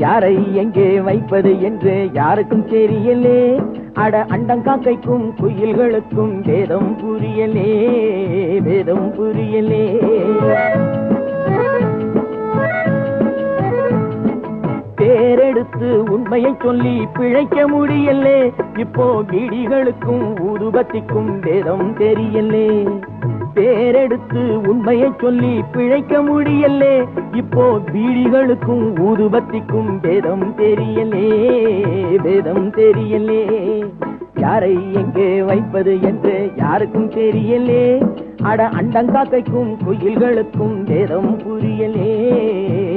யாரை எங்கே வைப்பது என்று யாருக்கும் தெரியலே. அட அண்டங்காக்கைக்கும் குயில்களுக்கும் வேதம் புரியலே வேதம் புரியலே. பேரெடுத்து உண்மையை சொல்லி பிழைக்க முடியலே. இப்போ பீடிகளுக்கும் ஊதுபத்திக்கும் வேதம் தெரியலே. பேரெடுத்து உண்மையை சொல்லி பிழைக்க முடியலே இப்போ பீடிகளுக்கும் ஊதுபத்திக்கும் வேதம் தெரியலே வேதம் தெரியலே யாரை எங்கே வைப்பது என்று யாருக்கும் தெரியலே அட அண்டங்காக்கைக்கும் குயில்களுக்கும் வேதம் புரியலே புரியலே